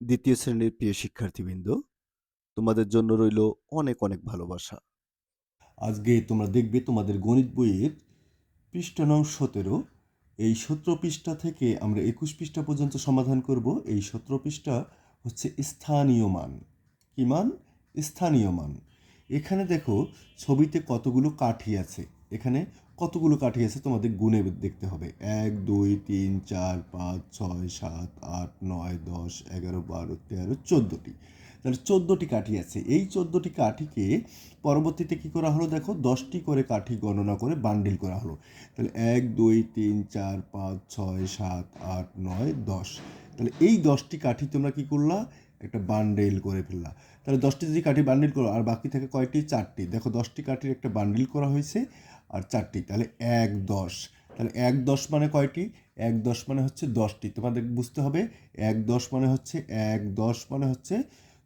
দ্বিতীয় শ্রেণির প্রিয় শিক্ষার্থীবৃন্দ, তোমাদের জন্য রইল অনেক অনেক ভালোবাসা। আজকে তোমরা দেখবে তোমাদের গণিত বইয়ের পৃষ্ঠা নং সতেরো। এই সতেরো পৃষ্ঠা থেকে আমরা একুশ পৃষ্ঠা পর্যন্ত সমাধান করব। এই সতেরো পৃষ্ঠা হচ্ছে স্থানীয় মান। কি মান? স্থানীয় মান। এখানে দেখো ছবিতে কতগুলো কাঠি আছে। এখানে কতগুলো কাঠি আছে তোমাদের গুণে দেখতে হবে? এক, দুই, তিন, চার, পাঁচ, ছয়, সাত, আট, নয়, দশ, এগারো, বারো, তেরো, চোদ্দোটি। তাহলে চোদ্দোটি কাঠি আছে। এই চোদ্দোটি কাঠিকে পরবর্তীতে কী করা হলো দেখো? দশটি করে কাঠি গণনা করে বান্ডিল করা হলো। তাহলে এক, দুই, তিন, চার, পাঁচ, ছয়, সাত, আট, নয়, দশ। তাহলে এই দশটি কাঠি তোমরা কী করলা? একটা বান্ডেল করে ফেললা। তাহলে দশটি যদি কাঠি বান্ডিল করো, আর বাকি থাকে কয়টি? চারটি। দেখো দশটি কাঠির একটা বান্ডিল করা হয়েছে। আর চারটি, তাহলে এক দশ। তাহলে এক দশ মানে কয়টি? এক দশ মানে হচ্ছে দশটি। তোমাদের বুঝতে হবে, এক দশ মানে হচ্ছে এক, দশ মানে হচ্ছে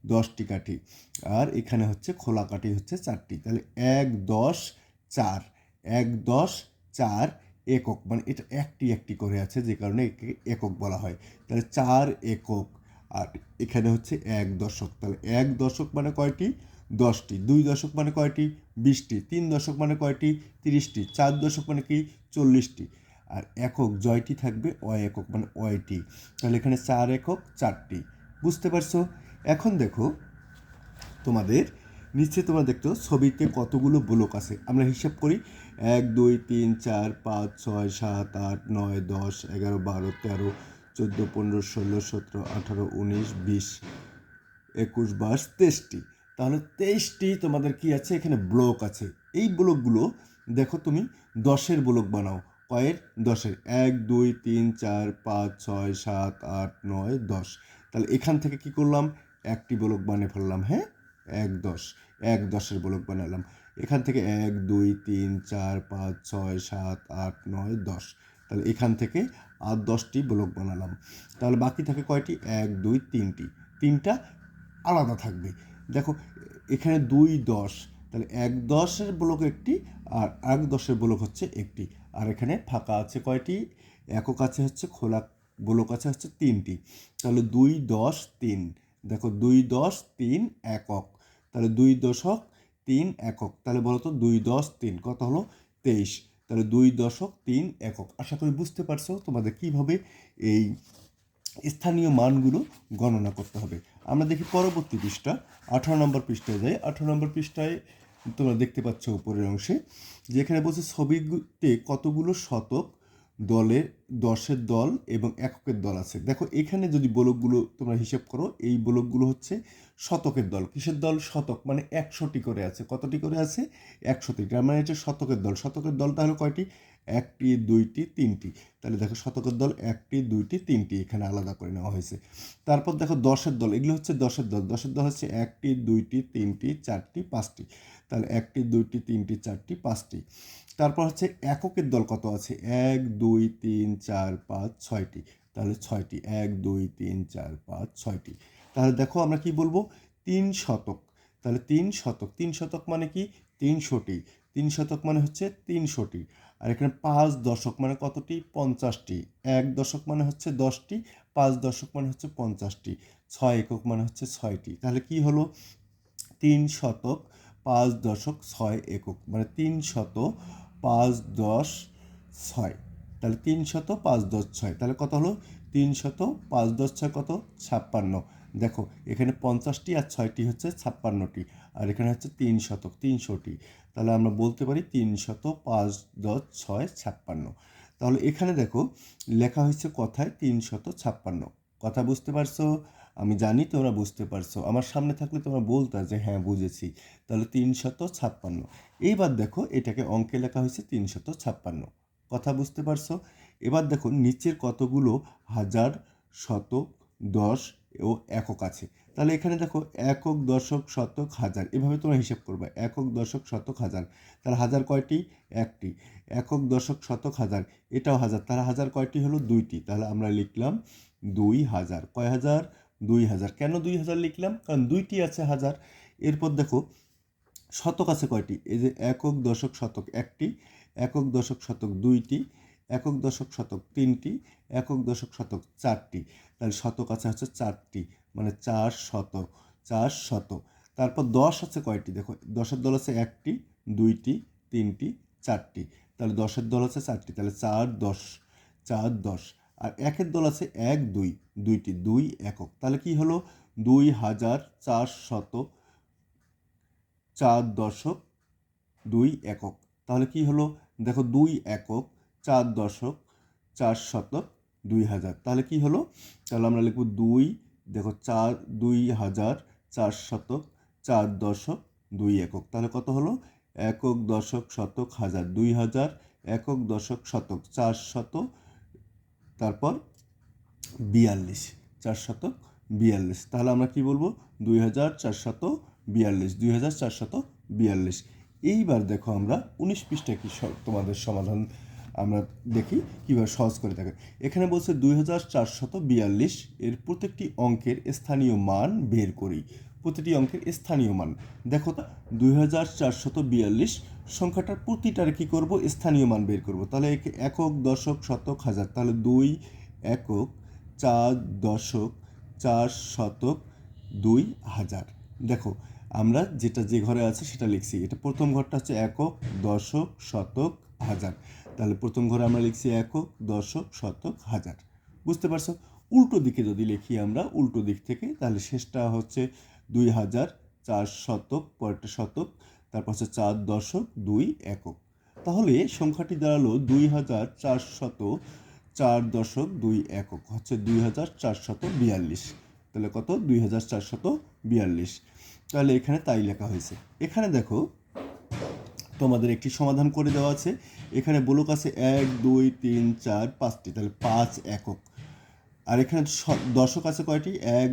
দশটি কাঠি। আর এখানে হচ্ছে খোলা কাঠি হচ্ছে চারটি। তাহলে এক দশ চার, এক দশ চার একক। মানে এটা একটি একটি করে আছে, যে কারণে একে একক বলা হয়। তাহলে চার একক, আর এখানে হচ্ছে এক দশক। তাহলে এক দশক মানে কয়টি? দশটি, দুই দশক মানে কয়টি? বিশটি, তিন দশক মানে কয়টি? তিরিশটি, চার দশক মানে কি? চল্লিশটি। আর একক জয়টি থাকবে অয় একক মানে অয়টি। তাহলে এখানে চার একক, চারটি। বুঝতে পারছ? এখন দেখো, তোমাদের নিচে তোমরা দেখতো ছবিতে কতগুলো ব্লক আছে। আমরা হিসাব করি, এক, দুই, তিন, চার, পাঁচ, ছয়, সাত, আট, নয়, দশ, এগারো, বারো, তেরো, চোদ্দ, পনেরো, ষোলো, সতেরো, আঠারো, উনিশ, বিশ, একুশ, বাইশ, তেইশটি। তাহলে তেইশটি তোমাদের কি আছে? এখানে ব্লক আছে। এই ব্লকগুলো দেখো তুমি, দশের ব্লক বানাও। কয়ের? দশের। এক, দুই, তিন, চার, পাঁচ, ছয়, সাত, আট, নয়, দশ। তাহলে এখান থেকে কি করলাম? একটি ব্লক বানিয়ে ফেললাম হ্যাঁ? এক, দশ। এক, দশের ব্লক বানালাম এখান থেকে এক, দুই, তিন, চার, পাঁচ, ছয়, সাত, আট, নয়, দশ। তাহলে এখান থেকে আর দশটি ব্লক বানালাম। তাহলে বাকি থাকে কয়টি? এক, দুই, তিনটি। তিনটা আলাদা থাকবে। দেখো, এখানে দুই দশ, তাহলে এক দশের ব্লক একটি আর এক দশের ব্লক হচ্ছে একটি। আর এখানে ফাঁকা আছে কয়টি? একক আছে হচ্ছে, খোলা ব্লক আছে হচ্ছে তিনটি। তাহলে দুই দশ তিন, দেখো দুই দশ তিন একক। তাহলে দুই দশক তিন একক, তাহলে বলো তো দুই দশ তিন, কত হলো? তেইশ। তাহলে দুই দশক তিন একক। আশা করি বুঝতে পারছ তোমাদের কীভাবে এই স্থানীয় মানগুলো গণনা করতে হবে। আমরা দেখি পরবর্তী পৃষ্ঠা, আঠারো নম্বর পৃষ্ঠায় যাই। আঠারো নম্বর পৃষ্ঠায় তোমরা দেখতে পাচ্ছ উপরের অংশে, যেখানে বলছে ছবিতে কতগুলো শতক দলের, দশের দল এবং এককের দল আছে। দেখো, এখানে যদি ব্লকগুলো তোমরা হিসেব করো, এই ব্লকগুলো হচ্ছে শতকের দল। কিসের দল? শতক মানে একশোটি করে আছে। কতটি করে আছে? একশোটি। তার মানে হচ্ছে শতকের দল। শতকের দল তাহলে কয়টি? একটি, দুইটি, তিনটি। তাহলে দেখো শতকের দল একটি, দুইটি, তিনটি এখানে আলাদা করে নেওয়া হয়েছে। তারপর দেখো দশের দল, এগুলো হচ্ছে দশের দল। দশের দল হচ্ছে একটি, দুইটি, তিনটি, চারটি, পাঁচটি। তাহলে একটি, দুইটি, তিনটি, চারটি, পাঁচটি। তারপর হচ্ছে এককের দল কত আছে? এক, দুই, তিন, চার, পাঁচ, ছয়টি। তাহলে ছয়টি। এক, দুই, তিন, চার, পাঁচ, ছয়টি। তাহলে দেখো আমরা কি বলব? তিন শতক। তাহলে তিন শতক। তিন শতক মানে কি? তিনশোটি। তিন শতক মানে হচ্ছে তিনশোটি। আর এখানে পাঁচ দশক মানে কতটি? পঞ্চাশটি। এক দশক মানে হচ্ছে দশটি, পাঁচ দশক মানে হচ্ছে পঞ্চাশটি, ছয় একক মানে হচ্ছে ছয়টি। তাহলে কি হলো? তিন শতক, পাঁচ দশক, ছয় একক। মানে তিন শত পাঁচ দশ, ছয়। তাহলে তিন শত পাঁচ দশ, ছয়। তাহলে কত হলো? তিন শত পাঁচ দশ, ছয় কত? ছাপ্পান্ন। দেখো, এখানে পঞ্চাশটি আর ছয়টি হচ্ছে ছাপ্পান্নটি। আর এখানে হচ্ছে তিন শতক, তিনশোটি। তাহলে আমরা বলতে পারি তিন শত পাঁচ দশ ছয় ছাপ্পান্ন। তাহলে এখানে দেখো, লেখা হয়েছে কথায় তিন শত ছাপ্পান্ন। কথা বুঝতে পারছ? আমি জানি তোমরা বুঝতে পারছ। আমার সামনে থাকলে তোমরা বলতা যে হ্যাঁ বুঝেছি। তাহলে তিন শত ছাপ্পান্ন। এইবার দেখো, এটাকে অঙ্কে লেখা হয়েছে তিন শত ছাপ্পান্ন। কথা বুঝতে পারছ? এবার দেখো, নিচের কতগুলো হাজার, শতক, দশ ও একক আছে। তাহলে এখানে দেখো একক, দশক, শতক, হাজার। এভাবে তোমরা হিসাব করবে। একক, দশক, শতক, হাজার। তাহলে হাজার কয়টি? একটি। একক, দশক, শতক, হাজার। এটাও হাজার। তাহলে হাজার কয়টি হলো? দুইটি। তাহলে আমরা লিখলাম দুই হাজার। কয় হাজার? দুই হাজার। কেন দুই হাজার লিখলাম? কারণ দুইটি আছে হাজার। এরপর দেখো, শতক আছে কয়টি? এই যে একক, দশক, শতক একটি, একক, দশক, শতক দুইটি, একক, দশক, শতক তিনটি, একক, দশক, শতক চারটি। তাহলে শতক আছে হচ্ছে চারটি। মানে চার শত চার শত। তারপর দশ আছে কয়টি? দেখো, দশের দল আছে একটি, দুইটি, তিনটি, চারটি। তাহলে দশের দল আছে চারটি, তাহলে চার দশ চার দশ। আর একের দল আছে এক, দুই, দুইটি, দুই একক। তাহলে কি হলো? দুই হাজার চার শত চার দশক দুই একক। তাহলে কি হলো? দেখো দুই একক, চার দশক, চার শতক দুই হাজার। তাহলে কি হলো? তাহলে আমরা লিখব দুই দেখো চার, দুই হাজার চার শতক, চার দশক, দুই একক। তাহলে কত হলো? একক দশক শতক হাজার, দুই হাজার একক দশক শতক, চার শত তারপর বিয়াল্লিশ, চার শতক বিয়াল্লিশ। তাহলে আমরা কি বলব? দুই হাজার চারশত বিয়াল্লিশ, দুই হাজার চারশত বিয়াল্লিশ। এইবার দেখো আমরা উনিশ পৃষ্ঠা কি তোমাদের সমাধান আমরা দেখি কীভাবে সহজ করে থাকে এখানে বলছে দুই হাজার চারশত বিয়াল্লিশ এর প্রত্যেকটি অঙ্কের স্থানীয় মান বের করি। প্রতিটি অঙ্কের স্থানীয় মান। দেখো তো, দুই হাজার চারশত বিয়াল্লিশ সংখ্যাটার প্রতিটার কি করব? স্থানীয় মান বের করব। তাহলে একে একক, দশক, শতক, হাজার। তাহলে দুই, একক, চার, দশক, চার, শতক, দুই, হাজার। দেখো, আমরা যেটা যে ঘরে আছে সেটা লিখছি। এটা প্রথম ঘরটা হচ্ছে একক, দশক, শতক, হাজার। তাহলে প্রথম ঘরে আমরা লিখছি একক, দশক, শতক, হাজার। বুঝতে পারছ? উল্টো দিকে যদি লিখি আমরা, উল্টো দিক থেকে, তাহলে শেষটা হচ্ছে দুই হাজার, চার শতক, পরেরটা শতক, তারপর হচ্ছে চার দশক, দুই একক। তাহলে সংখ্যাটি দাঁড়াল দুই হাজার চারশত চার দশক, দুই একক। হচ্ছে দুই হাজার চারশত বিয়াল্লিশ। তাহলে কত? দুই হাজার চারশত বিয়াল্লিশ। তাহলে এখানে তাই লেখা হয়েছে। এখানে দেখো তোমাদের একটি সমাধান করে দেওয়া আছে। এখানে বলক আছে এক, দুই, তিন, চার, পাঁচটি, তাহলে পাঁচ একক। আর এখানে দশক আছে কয়টি? এক,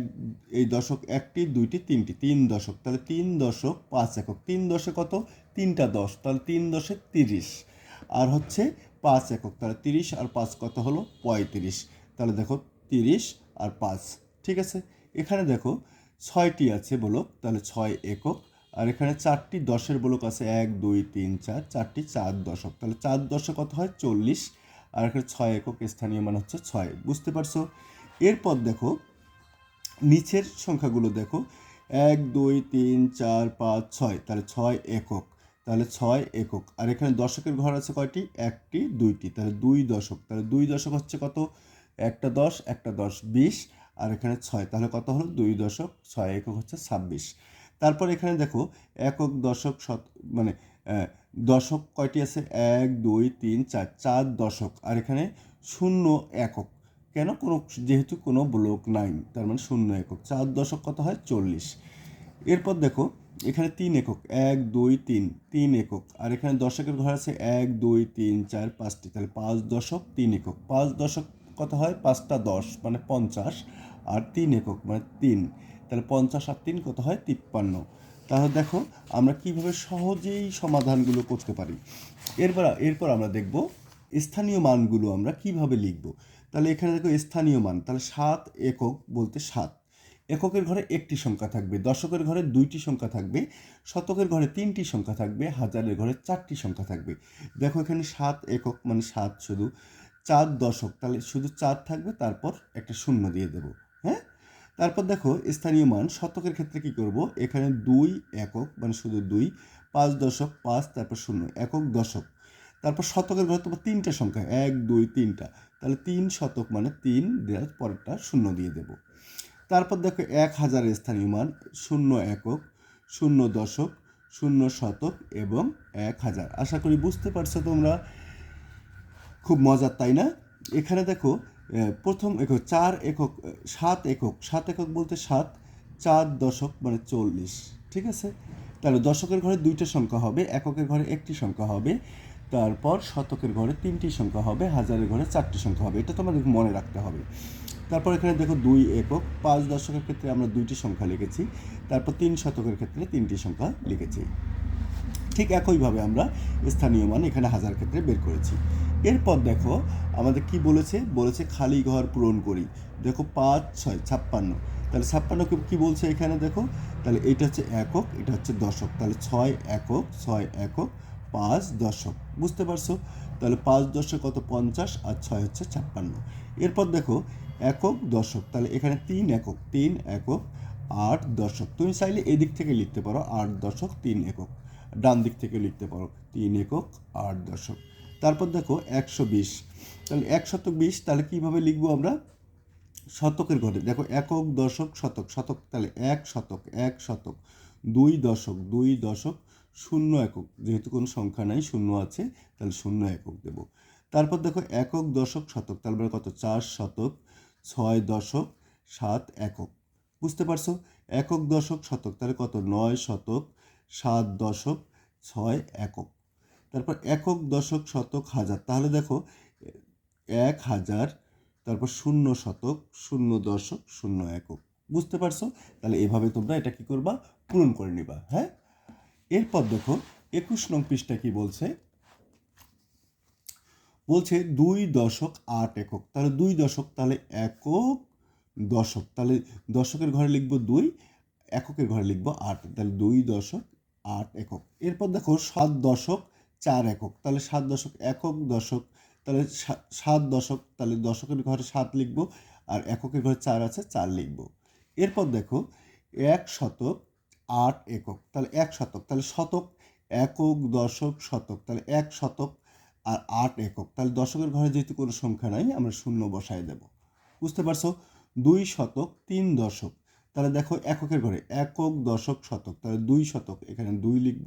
এই দশক একটি, দুইটি, তিনটি, তিন দশক। তাহলে তিন দশক পাঁচ একক। তিন দশে কত? তিনটা দশ। তাহলে তিন দশে তিরিশ। আর হচ্ছে পাঁচ একক। তাহলে তিরিশ আর পাঁচ কত হলো? পঁয়ত্রিশ। তাহলে দেখো তিরিশ আর পাঁচ। ঠিক আছে? এখানে দেখো ছয়টি আছে বলক। তাহলে ছয় একক। আর এখানে চারটি দশের বলক আছে, এক, দুই, তিন, চার, চারটি চার দশক। তাহলে চার দশে কত হয়? চল্লিশ। আর এখানে ছয় একক স্থানীয় মান হচ্ছে ছয়। বুঝতে পারছ? এরপর দেখো, নিচের সংখ্যাগুলো দেখো। এক, দুই, তিন, চার, পাঁচ, ছয়। তাহলে ছয় একক। তাহলে ছয় একক। আর এখানে দশকের ঘর আছে কয়টি? একটি, দুইটি। তাহলে দুই দশক। তাহলে দুই দশক হচ্ছে কত? একটা দশ একটা দশ, বিশ। আর এখানে ছয়। তাহলে কত হলো? দুই দশক। ছয় একক হচ্ছে ছাব্বিশ। তারপর এখানে দেখো একক দশক শত মানে দশক কয়টি আছে? এক, দুই, তিন, চার চার দশক। আর এখানে শূন্য একক। কেন? কোনো, যেহেতু কোনো ব্লক নাই, তার মানে শূন্য একক। চার দশক কত হয়? চল্লিশ। এরপর দেখো, এখানে তিন একক। এক, দুই, তিন তিন একক। আর এখানে দশকের ঘর আছে? এক, দুই, তিন, চার, পাঁচটি। তাহলে পাঁচ দশক, তিন একক। পাঁচ দশক কত হয়? পাঁচটা দশ মানে পঞ্চাশ। আর তিন একক মানে তিন। তাহলে পঞ্চাশ আর তিন কত হয়? তিপ্পান্ন। তাহলে দেখো, আমরা কীভাবে সহজেই সমাধানগুলো করতে পারি। এরপর এরপর আমরা দেখব স্থানীয় মানগুলো আমরা কীভাবে লিখব। তাহলে এখানে দেখো স্থানীয় মান, তাহলে সাত একক বলতে সাত। এককের ঘরে একটি সংখ্যা থাকবে, দশকের ঘরে দুইটি সংখ্যা থাকবে, শতকের ঘরে তিনটি সংখ্যা থাকবে, হাজারের ঘরে চারটি সংখ্যা থাকবে। দেখো এখানে সাত একক মানে সাত শুধু চার দশক, তাহলে শুধু চার থাকবে, তারপর একটা শূন্য দিয়ে দেব। তারপর দেখো, স্থানীয় মান, শতকের ক্ষেত্রে কি করব? এখানে দুই একক মানে শুধু দুই, পাঁচ দশক, পাঁচ, তারপর শূন্য, একক দশক। তারপর শতকের ঘরে তোমার তিনটা সংখ্যা, এক, দুই, তিনটা। তাহলে তিন শতক মানে তিন দেওয়ার পরেরটা শূন্য দিয়ে দেব। তারপর দেখো, এক হাজারের স্থানীয় মান, শূন্য একক, শূন্য দশক, শূন্য শতক এবং এক হাজার। আশা করি বুঝতে পারছ তোমরা? খুব মজার, তাই না? এখানে দেখো প্রথম একক, চার একক সাত একক সাত একক বলতে সাত, চার দশক মানে চল্লিশ, ঠিক আছে? তাহলে দশকের ঘরে দুইটা সংখ্যা হবে, এককের ঘরে একটি সংখ্যা হবে, তারপর শতকের ঘরে তিনটি সংখ্যা হবে, হাজারের ঘরে চারটি সংখ্যা হবে, এটা তোমাদের মনে রাখতে হবে। তারপর এখানে দেখো দুই একক, পাঁচ দশকের ক্ষেত্রে আমরা দুইটি সংখ্যা লিখেছি, তারপর তিন শতকের ক্ষেত্রে তিনটি সংখ্যা লিখেছি। ঠিক একইভাবে আমরা স্থানীয় মান এখানে হাজার ক্ষেত্রে বের করেছি। এরপর দেখো আমাদের কি বলেছে? বলেছে খালি ঘর পূরণ করি। দেখো পাঁচ, ছয়, ছাপ্পান্ন। তাহলে ছাপ্পান্নকে কি বলছে এখানে দেখো? তাহলে এটা হচ্ছে একক, এটা হচ্ছে দশক। তাহলে ছয় একক ছয় একক, পাঁচ দশক। বুঝতে পারছ? তাহলে পাঁচ দশক কত? পঞ্চাশ আর ছয় হচ্ছে ছাপ্পান্ন। এরপর দেখো একক, দশক। তাহলে এখানে তিন একক তিন একক, আট দশক। তুমি চাইলে এদিক থেকে লিখতে পারো, আট দশক, তিন একক। ডান দিক থেকে লিখতে পারো, তিন একক, আট দশক। তারপর দেখো একশো বিশ। তাহলে এক শতক বিশ, তাহলে কীভাবে লিখব আমরা? শতকের ঘরে দেখো একক দশক শতক শতক তাহলে এক শতক এক শতক, দুই দশক দুই দশক, শূন্য একক। যেহেতু কোনো সংখ্যা নাই, শূন্য আছে, তাহলে শূন্য একক দেব। তারপর দেখো একক দশক শতক তারপরে কত? চার শতক, ছয় দশক, সাত একক। বুঝতে পারছ? একক দশক শতক, তাহলে কত? নয় শতক, সাত দশক, ছয় একক। তারপর একক, দশক, শতক, হাজার। তাহলে দেখো, এক হাজার, তারপর শূন্য শতক, শূন্য দশক, শূন্য একক। বুঝতে পারছ? তাহলে এভাবে তোমরা এটা কি করবা? পূরণ করে নিবা হ্যাঁ? এরপর দেখো, একুশ নং পৃষ্ঠা কি বলছে? বলছে দুই দশক, আট একক। তাহলে দুই দশক, তাহলে একক দশক। তাহলে দশকের ঘরে লিখব দুই, এককের ঘরে লিখব আট। তাহলে দুই দশক, আট একক। এরপর দেখো, সাত দশক চার একক। তাহলে সাত দশক একক দশক, তাহলে সাত দশক, তাহলে দশকের ঘরে সাত লিখব আর এককের ঘরে চার আছে, চার লিখব। এরপর দেখো, এক শতক, আট একক, তাহলে এক শতক, তাহলে শতক, একক দশক, শতক, তাহলে এক শতক আর আট একক। তাহলে দশকের ঘরে যেহেতু কোনো সংখ্যা নাই, আমরা শূন্য বসায় দেব। বুঝতে পারছ? দুই শতক, তিন দশক, তাহলে দেখো এককের ঘরে, একক দশক, শতক, তাহলে দুই শতক, এখানে দুই লিখব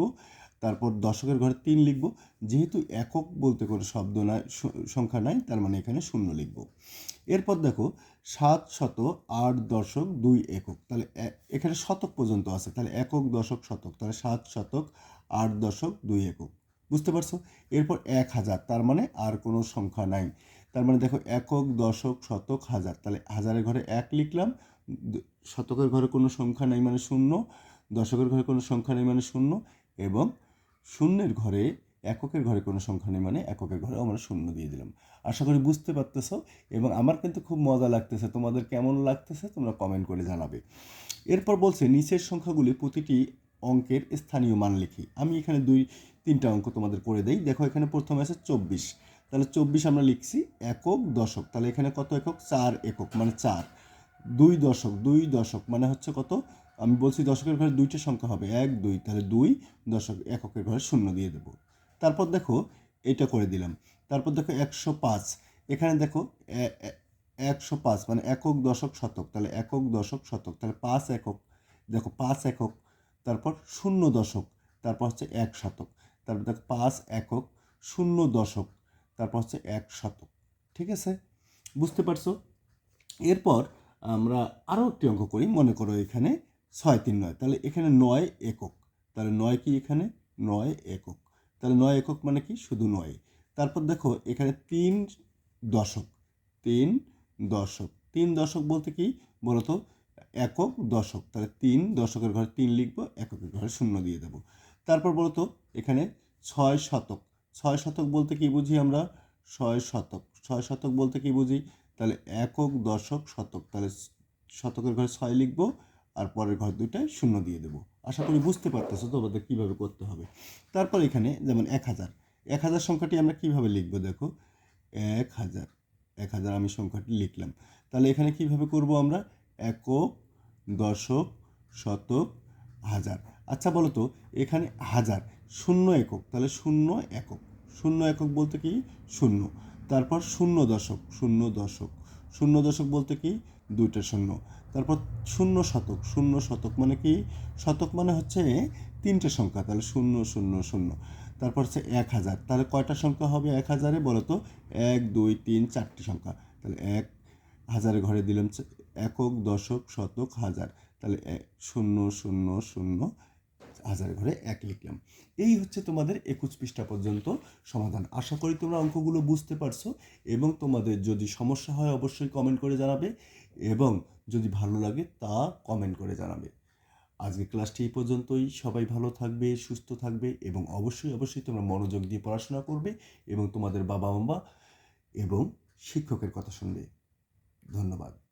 তারপর দশকের ঘরে তিন লিখব। যেহেতু একক বলতে কোনো শব্দ নাই সংখ্যা নাই, তার মানে এখানে শূন্য লিখব। এরপর দেখো, সাত শত আট দশক দুই একক। তাহলে এখানে শতক পর্যন্ত আছে। তাহলে একক দশক শতক, তাহলে সাত শতক আট দশক দুই একক। বুঝতে পারছ? এরপর এক হাজার, তার মানে আর কোনো সংখ্যা নাই। তার মানে দেখো, একক দশক শতক হাজার। তাহলে হাজারের ঘরে এক লিখলাম শতকের ঘরে কোনো সংখ্যা নেই মানে শূন্য, দশকের ঘরে কোনো সংখ্যা নেই মানে শূন্য, এবং শূন্যের ঘরে, এককের ঘরে কোনো সংখ্যা নেই মানে এককের ঘরে আমরা শূন্য দিয়ে দিলাম। আশা করি বুঝতে পারতেছো এবং আমার কিন্তু খুব মজা লাগতেছে। তোমাদের কেমন লাগতেছে তোমরা কমেন্ট করে জানাবে। এরপর বলছে, নিচের সংখ্যাগুলি প্রতিটি অঙ্কের স্থানীয় মান লিখি। আমি এখানে দুই, তিনটা অঙ্ক তোমাদের করে দেই। দেখো এখানে প্রথমে আছে চব্বিশ। তাহলে চব্বিশ আমরা লিখছি একক দশক। তাহলে এখানে কত একক? চার একক মানে চার। দুই দশক দুই দশক মানে হচ্ছে কত? আমি বলছি দশকের ঘরে দুইটা সংখ্যা হবে, এক, দুই, তাহলে দুই, দশক এককের ঘরে শূন্য দিয়ে দেবো। তারপর দেখো, এটা করে দিলাম। তারপর দেখো একশো পাঁচ, এখানে দেখো একশো পাঁচ মানে একক, দশক, শতক, তাহলে একক, দশক, শতক, তাহলে পাঁচ একক, দেখো পাঁচ একক, তারপর শূন্য দশক, তারপর হচ্ছে এক শতক, তারপর দেখো পাঁচ একক, শূন্য দশক, তারপর হচ্ছে এক শতক, ঠিক আছে? বুঝতে পারছ? এরপর আমরা আরও একটি অঙ্ক করি, মনে করো এখানে ছয় তিন নয়। তাহলে এখানে নয় একক। তাহলে নয় কি এখানে? নয় একক। তাহলে নয় একক মানে কি? শুধু নয়। তারপর দেখো, এখানে তিন দশক। তিন দশক। তিন দশক বলতে কি? বলতো একক দশক। তাহলে তিন দশকের ঘরে তিন লিখব, এককের ঘরে শূন্য দিয়ে দেবো। তারপর বলতো এখানে ছয় শতক। ছয় শতক বলতে কি বুঝি আমরা? ছয় শতক। ছয় শতক বলতে কি বুঝি? তাহলে একক দশক শতক। তাহলে শতকের ঘরে ছয় লিখব আর পরের ঘর দুইটায় শূন্য দিয়ে দেবো। আশা করি বুঝতে পারতেছো তোমাদের কীভাবে করতে হবে। তারপর এখানে যেমন এক হাজার। এক হাজার সংখ্যাটি আমরা কীভাবে লিখব দেখো? এক হাজার। এক হাজার আমি সংখ্যাটি লিখলাম। তাহলে এখানে কীভাবে করব আমরা? একক দশক শতক হাজার। আচ্ছা বলো তো, এখানে হাজার, শূন্য একক। তাহলে শূন্য একক। শূন্য একক বলতে কি? শূন্য। তারপর শূন্য দশক শূন্য দশক। শূন্য দশক বলতে কি? দুইটা শূন্য। তারপর শূন্য শতক শূন্য শতক মানে কি? শতক মানে হচ্ছে তিনটে সংখ্যা, তাহলে শূন্য শূন্য শূন্য। তারপর হচ্ছে এক হাজার, তাহলে কয়টা সংখ্যা হবে এক হাজারে বলো তো এক, দুই, তিন, চারটি সংখ্যা। তাহলে এক হাজারে ঘরে দিলাম একক, দশক, শতক, হাজার। তাহলে শূন্য শূন্য শূন্য হাজারের ঘরে এক লিখলাম। এই হচ্ছে তোমাদের একুশ পৃষ্ঠা পর্যন্ত সমাধান। আশা করি তোমরা অঙ্কগুলো বুঝতে পারছ এবং তোমাদের যদি সমস্যা হয় অবশ্যই কমেন্ট করে জানাবে এবং যদি ভালো লাগে তা কমেন্ট করে জানাবে। আজকে ক্লাসটি এই পর্যন্তই। সবাই ভালো থাকবে, সুস্থ থাকবে এবং অবশ্যই অবশ্যই তোমরা মনোযোগ দিয়ে পড়াশোনা করবে এবং তোমাদের বাবা মা এবং শিক্ষকের কথা শুনবে। ধন্যবাদ।